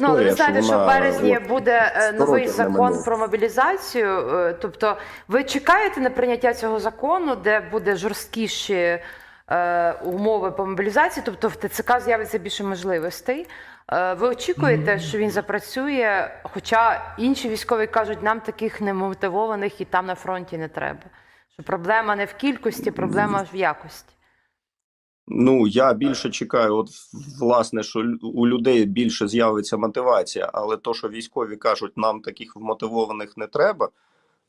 Ну, але ви знаєте, що в березні буде е, 100 новий закон про мобілізацію. е, Тобто, ви чекаєте на прийняття цього закону, де буде жорсткіші е, умови по мобілізації, тобто в ТЦК з'явиться більше можливостей. Е, ви очікуєте, що він запрацює? Хоча інші військові кажуть, нам таких немотивованих і там на фронті не треба. Що проблема не в кількості, проблема в якості. Ну, я більше чекаю, от власне, що у людей більше з'явиться мотивація, але то, що військові кажуть, нам таких вмотивованих не треба,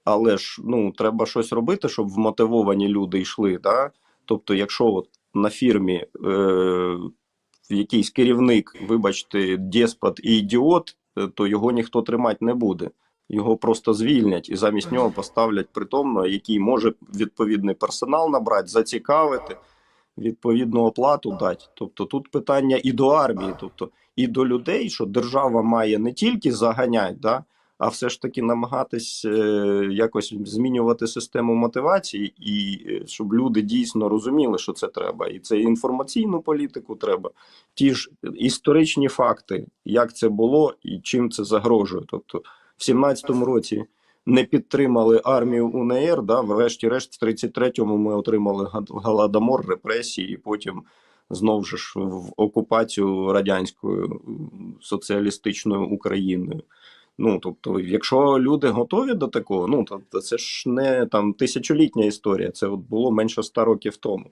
але ж ну, треба щось робити, щоб вмотивовані люди йшли. Да? Тобто, якщо от на фірмі е, якийсь керівник, вибачте, деспот і ідіот, е, то його ніхто тримати не буде. Його просто звільнять і замість нього поставлять притомно, який може відповідний персонал набрати, зацікавити відповідну оплату дати. Тобто тут питання і до армії, тобто і до людей, що держава має не тільки заганяти, да, а все ж таки намагатись е, якось змінювати систему мотивації, і е, щоб люди дійсно розуміли, що це треба. І це інформаційну політику треба, ті ж історичні факти, як це було і чим це загрожує. Тобто, в 17-му році не підтримали армію УНР. Да, врешті-решт, в 33-му ми отримали голодомор, репресії, і потім знову ж в окупацію радянською соціалістичною Україною. Ну тобто, якщо люди готові до такого, ну тобто це ж не там тисячолітня історія. Це от було менше ста років тому.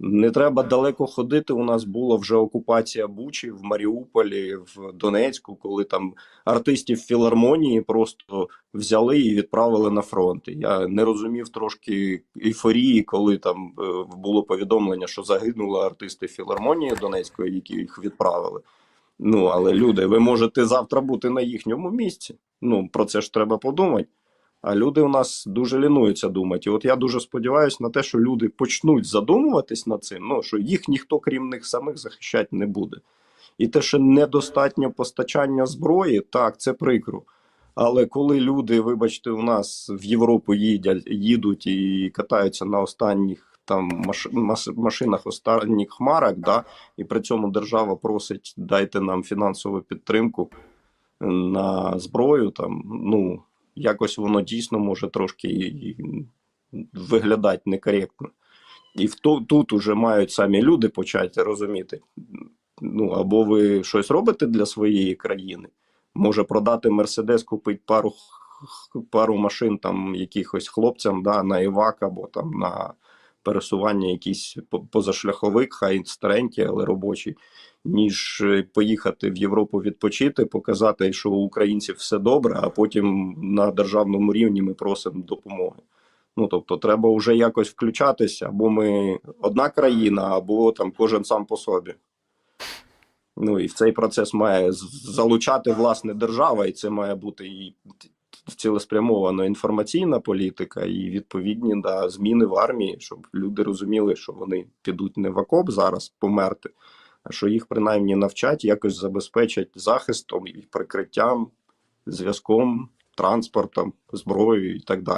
Не треба далеко ходити. У нас була вже окупація Бучі в Маріуполі, в Донецьку, коли там артистів філармонії просто взяли і відправили на фронт. Я не розумів трошки ейфорії, коли там е, було повідомлення, що загинули артисти філармонії Донецької, які їх відправили. Ну але люди, ви можете завтра бути на їхньому місці. Ну про це ж треба подумати. А люди у нас дуже лінуються думати. І от я дуже сподіваюся на те, що люди почнуть задумуватись над цим, ну що їх ніхто, крім них самих, захищати не буде. І те, що недостатньо постачання зброї, так, це прикро. Але коли люди, вибачте, у нас в Європу їдять, їдуть і катаються на останніх там маш, маш, машинах останніх хмарок, да, і при цьому держава просить дайте нам фінансову підтримку на зброю, там, ну якось воно дійсно може трошки виглядати некоректно. І в то, тут уже мають самі люди почати розуміти. Ну, або ви щось робите для своєї країни, може продати Мерседес, купити пару, пару машин там якихось хлопцям да, на івак або там на пересування по- позашляховик, хай старенькі, але робочі, ніж е, поїхати в Європу відпочити, показати, що у українців все добре, а потім на державному рівні ми просимо допомоги. Ну тобто, треба вже якось включатися, або ми одна країна, або там кожен сам по собі. Ну і в цей процес має залучати власне держава, і це має бути і цілеспрямована інформаційна політика, і відповідні да, зміни в армії, щоб люди розуміли, що вони підуть не в окоп зараз померти, а що їх принаймні навчать, якось забезпечать захистом і прикриттям, зв'язком, транспортом, зброєю і так далі.